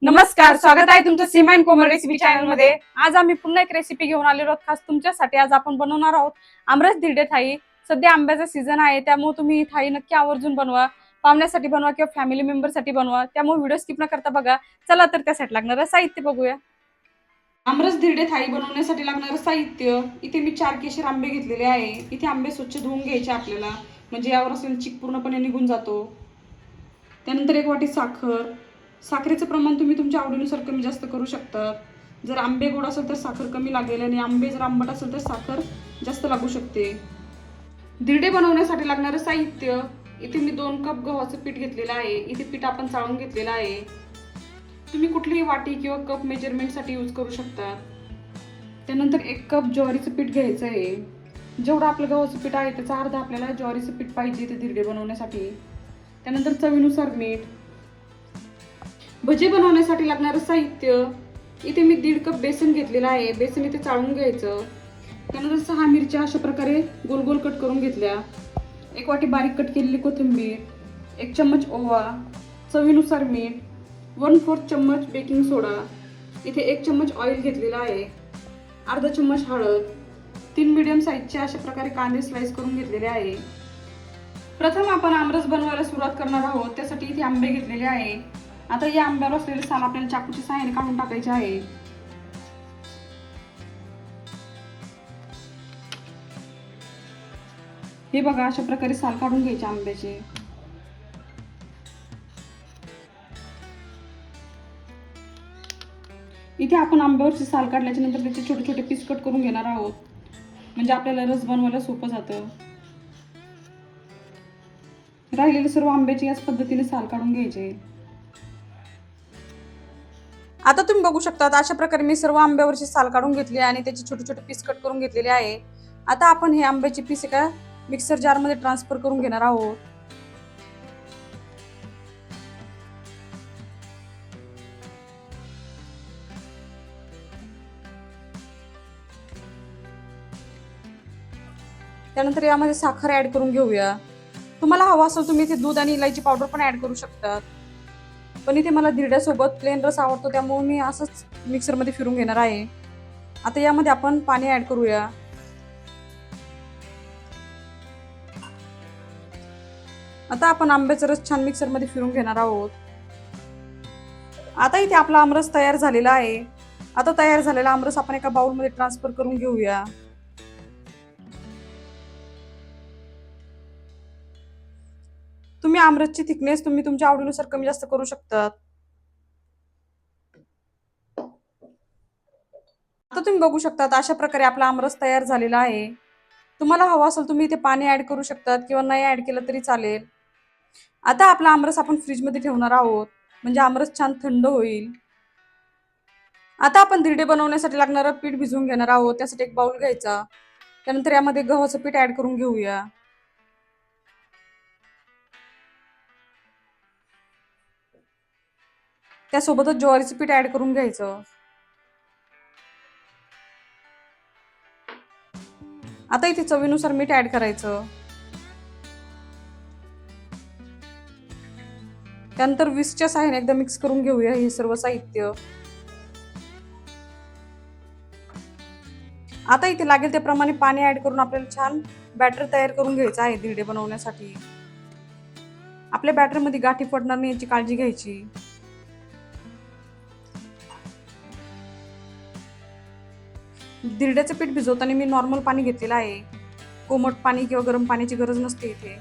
नमस्कार स्वागत आहे तुमचं सीमा अँड कोमल रेसिपी चॅनलमध्ये. आज आम्ही पुन्हा एक रेसिपी घेऊन आलेलो आहोत. खास तुमच्यासाठी आज आपण बनवणार आहोत आमरस धिरडे थाई सध्या आंब्याचा सीझन आहे त्यामुळे तुम्ही ही थाई नक्की आवर्जून बनवा. पाहुण्यासाठी बनवा किंवा फॅमिली मेंबरसाठी बनवा. त्यामुळे व्हिडिओ स्किप न करता बघा. चला तर त्यासाठी लागणारं साहित्य बघूया. आमरस धिरडे थाई बनवण्यासाठी लागणारं साहित्य. इथे मी चार केशर आंबे घेतलेले आहे. इथे आंबे स्वच्छ धुवून घ्यायचे आपल्याला. म्हणजे यावर असेल चिक पूर्णपणे निघून जातो. त्यानंतर एक वाटी साखर. साखरेचं प्रमाण तुम्ही तुमच्या आवडीनुसार कमी जास्त करू शकता. जर आंबे गोड असेल तर साखर कमी लागेल आणि आंबे जर आंबट असेल तर साखर जास्त लागू शकते. धिरडे बनवण्यासाठी लागणारं साहित्य इथे मी दोन कप गव्हाचं पीठ घेतलेलं आहे. इथे पीठ आपण चाळून घेतलेलं आहे. तुम्ही कुठलीही वाटी किंवा कप मेजरमेंटसाठी यूज करू शकता. त्यानंतर एक कप ज्वारीचं पीठ घ्यायचं आहे. जेवढं आपलं गव्हाचं पीठ आहे त्याचा अर्धा आपल्याला ज्वारीचं पीठ पाहिजे ते धिरडे बनवण्यासाठी. त्यानंतर चवीनुसार मीठ भजी बनवण्यासाठी लागणारं साहित्य इथे मी दीड कप बेसन घेतलेलं आहे. बेसन इथे चाळून घ्यायचं. त्यानंतर सहा मिरच्या अशा प्रकारे गोल गोल कट करून घेतल्या. एक वाटी बारीक कट केलेली कोथिंबीर एक चम्मच ओवा चवीनुसार मीठ वन फोर्थ चम्मच बेकिंग सोडा इथे एक चम्मच ऑइल घेतलेला आहे. अर्धा चम्मच हळद तीन मिडियम साईजचे अशा प्रकारे कांदे स्लाइस करून घेतलेले आहे. प्रथम आपण आमरस बनवायला सुरुवात करणार आहोत. त्यासाठी इथे आंबे घेतलेले आहे. आता या आंब्यावर असलेले साल आपल्याला चाकूची सहाय्याने काढून टाकायचे आहे. हे बघा अशा प्रकारे साल काढून घ्यायचे आंब्याचे. इथे आपण आंब्यावरचे साल काढल्याच्या नंतर त्याचे छोटे छोटे पीस कट करून घेणार आहोत. म्हणजे आपल्याला रस बनवायला सोपं जातं. राहिलेले सर्व आंब्याचे याच पद्धतीने साल काढून घ्यायचे. आता तुम्ही बघू शकता अशा प्रकारे मी सर्व आंब्यावरची साल काढून घेतली आणि त्याचे छोटे छोटे पीस कट करून घेतलेले आहे. आता आपण हे आंब्याचे पीस एका मिक्सर जारमध्ये ट्रान्सफर करून घेणार आहोत. त्यानंतर यामध्ये साखर ऍड करून घेऊया. तुम्हाला हवा असेल तुम्ही इथे दूध आणि इलायची पावडर पण ऍड करू शकता पण इथे मला धिरड्यासोबत प्लेन रस आवडतो त्यामुळे मी असंच मिक्सरमध्ये फिरून घेणार आहे. आता यामध्ये आपण पाणी ऍड करूया. आता आपण आंब्याचा रस छान मिक्सरमध्ये फिरून घेणार आहोत. आता इथे आपला आमरस तयार झालेला आहे. आता तयार झालेला आमरस आपण एका बाउलमध्ये ट्रान्सफर करून घेऊया. आमरसची थिकनेस तुम्ही तुमच्या आवडीनुसार कमी जास्त करू शकतात. आता तुम्ही बघू शकतात अशा प्रकारे आपला आमरस तयार झालेला आहे. तुम्हाला हवा असेल तुम्ही इथे पाणी ऍड करू शकतात किंवा नाही ऍड केलं तरी चालेल. आता आपला आमरस आपण फ्रीजमध्ये ठेवणार आहोत. म्हणजे आमरस छान थंड होईल. आता आपण धिरडे बनवण्यासाठी लागणारं पीठ भिजवून घेणार आहोत. त्यासाठी एक बाउल घ्यायचा. त्यानंतर यामध्ये गव्हाचं पीठ ऍड करून घेऊया. त्यासोबतच ज्वारीचं पीठ ऍड करून घ्यायचं. आता इथे चवीनुसार मीठ ऍड करायचं. त्यानंतर विसच्या साह्याने एकदा मिक्स करून घेऊया हे सर्व साहित्य. आता इथे लागेल त्याप्रमाणे पाणी ऍड करून आपल्याला छान बॅटर तयार करून घ्यायचं आहे धिरडे बनवण्यासाठी. आपल्या बॅटरमध्ये गाठी पडणार नाही याची काळजी घ्यायची. दिरड्याचं पीठ भिजवताना मी नॉर्मल पाणी घेतलेलं आहे. कोमट पाणी किंवा गरम पाण्याची गरज नसते इथे.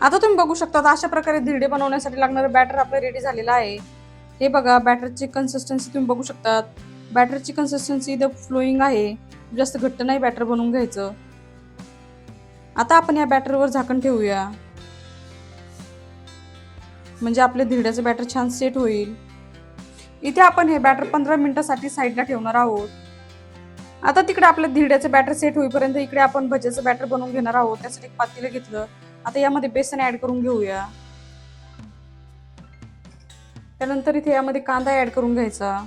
आता तुम्ही बघू शकता अशा प्रकारे धिरडे बनवण्यासाठी लागणारं बॅटर आपलं रेडी झालेलं आहे. हे बघा बॅटरची कन्सिस्टन्सी तुम्ही बघू शकता. बॅटरची कन्सिस्टन्सी इथं फ्लोईंग आहे. जास्त घट्ट नाही बॅटर बनवून घ्यायचं. आता आपण या बॅटरवर झाकण ठेवूया. म्हणजे आपले धिरड्याचं बॅटर छान सेट होईल. इथे आपण हे बॅटर पंधरा मिनिटासाठी साईडला ठेवणार आहोत. आता तिकडे आपलं धिरड्याचं बॅटर सेट होईपर्यंत इकडे आपण भज्याचं बॅटर बनवून घेणार आहोत. त्यासाठी एक पातेलं घेतलं. आता यामध्ये बेसन ऍड करून घेऊया. त्यानंतर इथे यामध्ये कांदा ऍड करून घ्यायचा.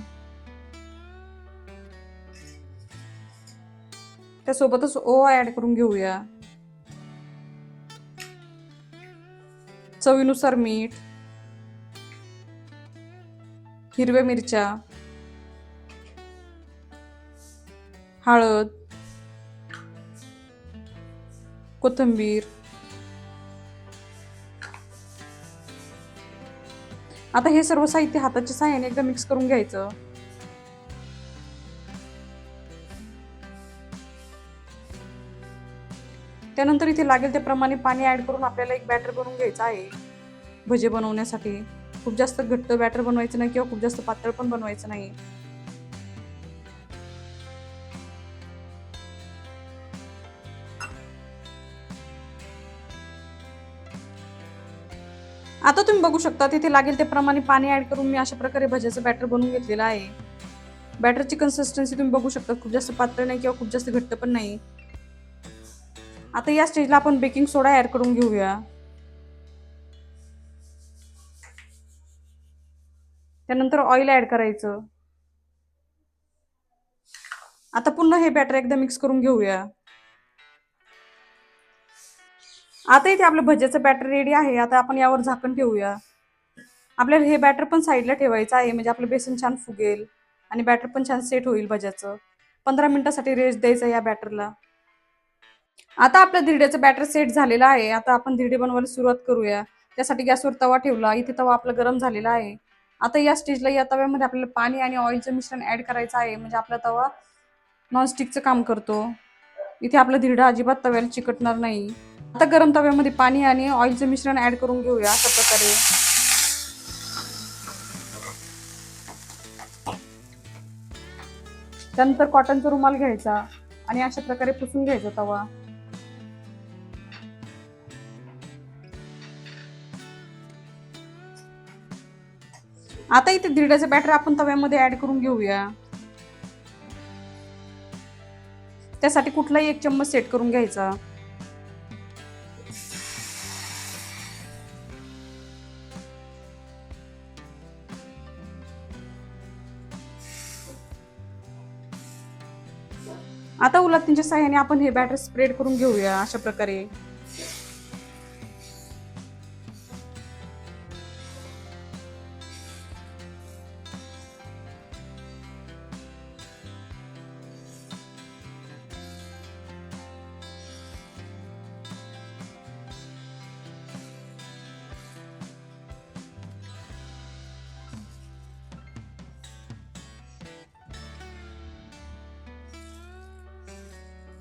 त्यासोबतच ओवा ऍड करून घेऊया. चवीनुसार मीठ हिरव्या मिरच्या हळद कोथिंबीर. आता हे सर्व साहित्य हाताच्या सहाय्याने एकदा मिक्स करून घ्यायचं. त्यानंतर इथे लागेल त्याप्रमाणे पाणी ऍड करून आपल्याला एक बॅटर बनवून घ्यायचं आहे. भजे बनवण्यासाठी. खूप जास्त घट्ट बॅटर बनवायचं नाही किंवा खूप जास्त पातळ पण बनवायचं नाही. तुम्ही बघू शकता तिथे लागेल त्याप्रमाणे पाणी ऍड करून मी अशा प्रकारे भज्याचं बॅटर बनवून घेतलेलं आहे. बॅटरची कन्सिस्टन्सी तुम्ही बघू शकता खूप जास्त पातळ नाही किंवा खूप जास्त घट्ट पण नाही. आता या स्टेजला आपण बेकिंग सोडा ऍड करून घेऊया. त्यानंतर ऑइल ऍड करायचं. आता पुन्हा हे बॅटर एकदा मिक्स करून घेऊया. आता इथे आपलं भज्याचं बॅटर रेडी आहे. आता आपण यावर झाकण ठेवूया. आपल्याला हे बॅटर पण साईडला ठेवायचं आहे. म्हणजे आपलं बेसन छान फुगेल आणि बॅटर पण छान सेट होईल भज्याचं. पंधरा मिनिटासाठी रेस्ट द्यायचा या बॅटरला आता आपलं धिरड्याचं बॅटर सेट झालेलं आहे. आता आपण धिरडे बनवायला सुरुवात करूया. त्यासाठी गॅसवर तवा ठेवला. इथे तवा आपला गरम झालेला आहे. आता या स्टेजला या तव्यामध्ये आपल्याला पाणी आणि ऑइलचं मिश्रण ऍड करायचं आहे. म्हणजे आपला तवा नॉनस्टिकचं काम करतो. इथे आपलं धिरडं अजिबात तव्याला चिकटणार नाही. आता गरम तव्यामध्ये पाणी आणि ऑइलचं मिश्रण ऍड करून घेऊया अशा प्रकारे. त्यानंतर कॉटनचा रुमाल घ्यायचा आणि अशा प्रकारे पुसून घ्यायचा तवा. आता इथे धिरड्याचं बॅटर आपण तव्यामध्ये ऍड करून घेऊया. त्यासाठी कुठलाही एक चम्मच सेट करून घ्यायचा. आता उलटणीच्या साह्याने आपण हे बॅटर स्प्रेड करून घेऊया अशा प्रकारे.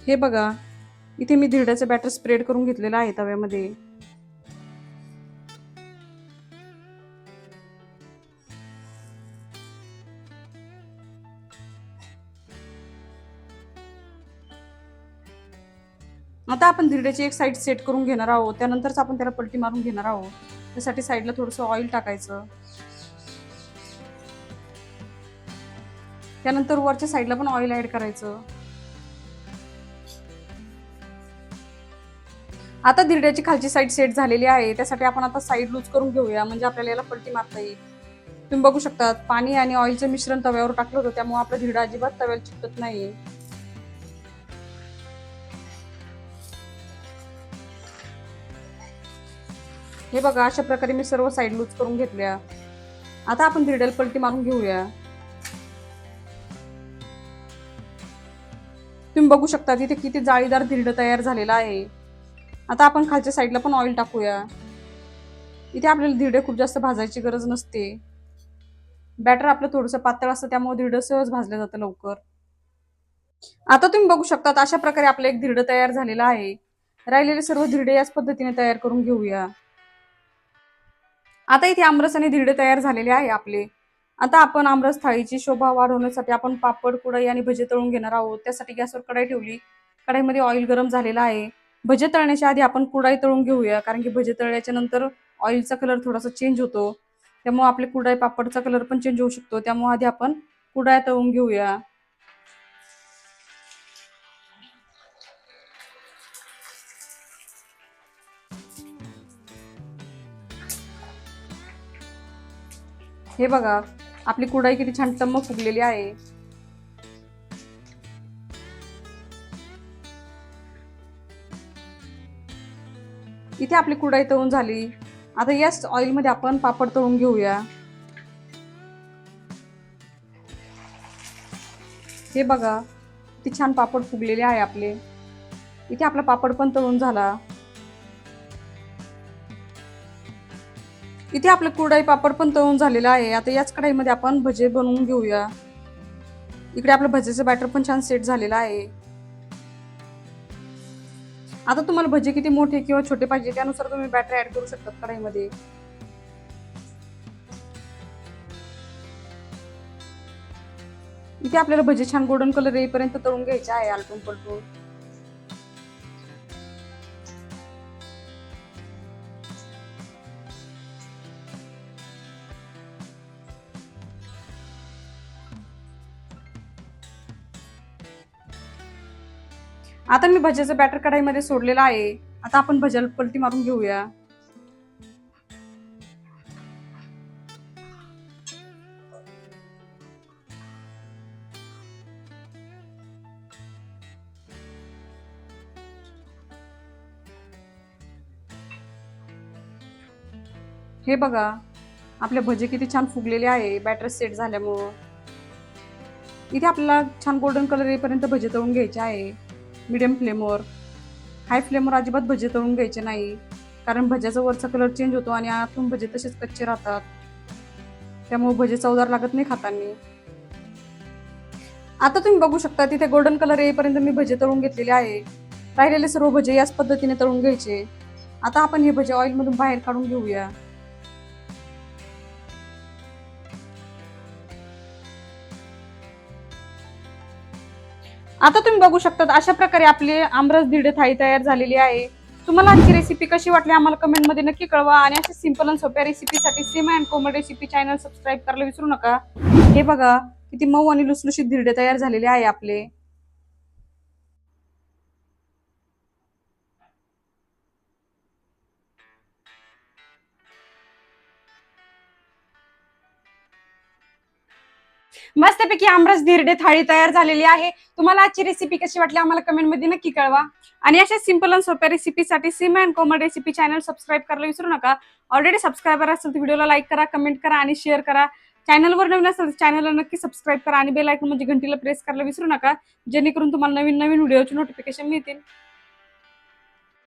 हे बघा इथे मी धिरड्याचं बॅटर स्प्रेड करून घेतलेलं आहे तव्यामध्ये. आता आपण धिरड्याची एक साईड सेट करून घेणार आहोत. त्यानंतरच आपण त्याला पलटी मारून घेणार आहोत. त्यासाठी साईडला थोडंसं ऑइल टाकायचं. त्यानंतर वरच्या साईडला पण ऑइल ऍड करायचं. आता धिरड्याची खालची साईड सेट झालेली आहे. त्यासाठी आपण आता साईड लूज करून घेऊया. म्हणजे आपल्याला याला पलटी मारता येईल. तुम्ही बघू शकता पाणी आणि ऑइलचं मिश्रण तव्यावर टाकलं होतं. त्यामुळे आपलं धिरडा अजिबात तव्याला चिकटत नाही हे बघा अशा प्रकारे मी सर्व साईड लूज करून घेतल्या. आता आपण धिरड्याला पलटी मारून घेऊया. तुम्ही बघू शकता तिथे किती जाळीदार धिरड तयार झालेला आहे. आता आपण खालच्या साईडला पण ऑइल टाकूया. इथे आपल्याला धिरडे खूप जास्त भाजायची गरज नसते. बॅटर आपलं थोडंसं पातळ असतं त्यामुळे धिरडं सहज भाजलं जातं लवकर. आता तुम्ही बघू शकता अशा प्रकारे आपलं एक धिरडं तयार झालेलं आहे. राहिलेले सर्व धिरडे याच पद्धतीने तयार करून घेऊया. आता इथे आमरस आणि धिरडे तयार झालेले आहे आपले. आता आपण आमरस थाळीची शोभा वाढवण्यासाठी आपण पापड कुडाई आणि भजे तळून घेणार आहोत. त्यासाठी गॅसवर कढाई ठेवली. कढाईमध्ये ऑइल गरम झालेला आहे. भजे तळण्याच्या आधी आपण कुडाई तळून घेऊया कारण की भजे तळल्याच्या नंतर ऑइलचा कलर थोडासा चेंज होतो. त्यामुळे आपले कुडाई पापडचा कलर पण चेंज होऊ शकतो. त्यामुळे आधी आपण कुडाया तळून घेऊया. हे बघा आपली कुडाई किती छान टम्म फुगलेली आहे. इथे आपली कुडाई तळून झाली. आता याच ऑइलमध्ये आपण पापड तळून घेऊया. हे बघा किती छान पापड फुगलेले आहे आपले. इथे आपला पापड पण तळून झाला. इथे आपलं कुरडाई पापड पण तळून झालेला आहे. आता याच कढाईमध्ये आपण भजे बनवून घेऊया. इकडे आपलं भजेचं बॅटर पण छान सेट झालेलं आहे. आता तुम्हाला भजे किती मोठे किंवा छोटे पाहिजे त्यानुसार तुम्ही बॅटर ऍड करू शकता कढाईमध्ये. इथे आपल्याला भजे छान गोल्डन कलर येईपर्यंत तळून घ्यायचे आहे आलटून पलटून. आता मी भज्याचं बॅटर कढाईमध्ये सोडलेलं आहे. आता आपण भज्याला पलटी मारून घेऊया. हे बघा आपले भजे किती छान फुगलेले आहे. बॅटर सेट झाल्यामुळं. इथे आपल्याला छान गोल्डन कलर येईपर्यंत भजे तळून घ्यायचे आहे. मिडियम फ्लेमवर हाय फ्लेमवर अजिबात भजे तळून घ्यायचे नाही. कारण भज्याचा वरचा कलर चेंज होतो आणि आतून भजे तसेच कच्चे राहतात. त्यामुळे भजे चवदार लागत नाही खाताना. आता तुम्ही बघू शकता तिथे गोल्डन कलर येईपर्यंत मी भजे तळून घेतलेले आहे. राहिलेले सर्व भजे याच पद्धतीने तळून घ्यायचे. आता आपण हे भजे ऑइलमधून बाहेर काढून घेऊया. आता तुम्ही बघू शकता अशा प्रकारे आपली आमरस धिरडे थाळी तयार झालेली आहे. तुम्हाला आमची रेसिपी कशी वाटली आम्हाला कमेंटमध्ये नक्की कळवा आणि अशा सिंपल आणि सोप्या रेसिपीसाठी Seema and Komal recipe channel subscribe करायला विसरू नका. हे बघा किती मऊ आणि लुसलुशीत धिरडे तयार झालेले आहे आपले. मस्तपैकी आमरस धिरडे थाळी तयार झालेली आहे. तुम्हाला आजची रेसिपी कशी वाटली आम्हाला कमेंटमध्ये नक्की कळवा. आणि अशा सिंपल आणि सोप्या रेसिपीसाठी Seema and Komal recipe channel subscribe करायला विसरू नका. ऑलरेडी सबस्क्रायबर असेल तर व्हिडिओला लाईक करा कमेंट करा आणि शेअर करा. चॅनलवर नवीन असेल तर चॅनलला नक्की सबस्क्राईब करा आणि बेल आयकॉन म्हणजे घंटीला प्रेस करायला विसरू नका. जेणेकरून तुम्हाला नवीन नवीन व्हिडिओचे नोटिफिकेशन मिळतील.